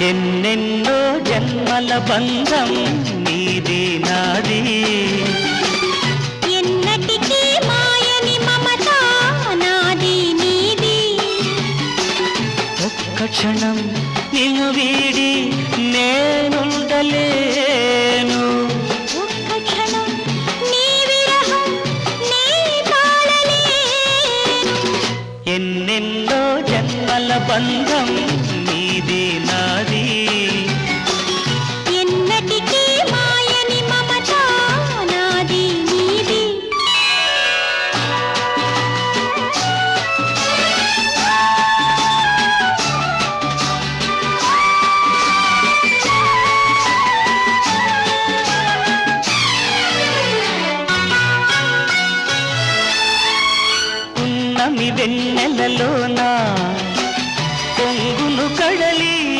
ఎన్నెన్నో జన్మల బంధం నీది నాది. క్షణం నిన్ను వీడి ఎన్నెన్నో జన్మల బంధం నీది నాది. నమి వెన్నెలలోనా పొంగును కడలి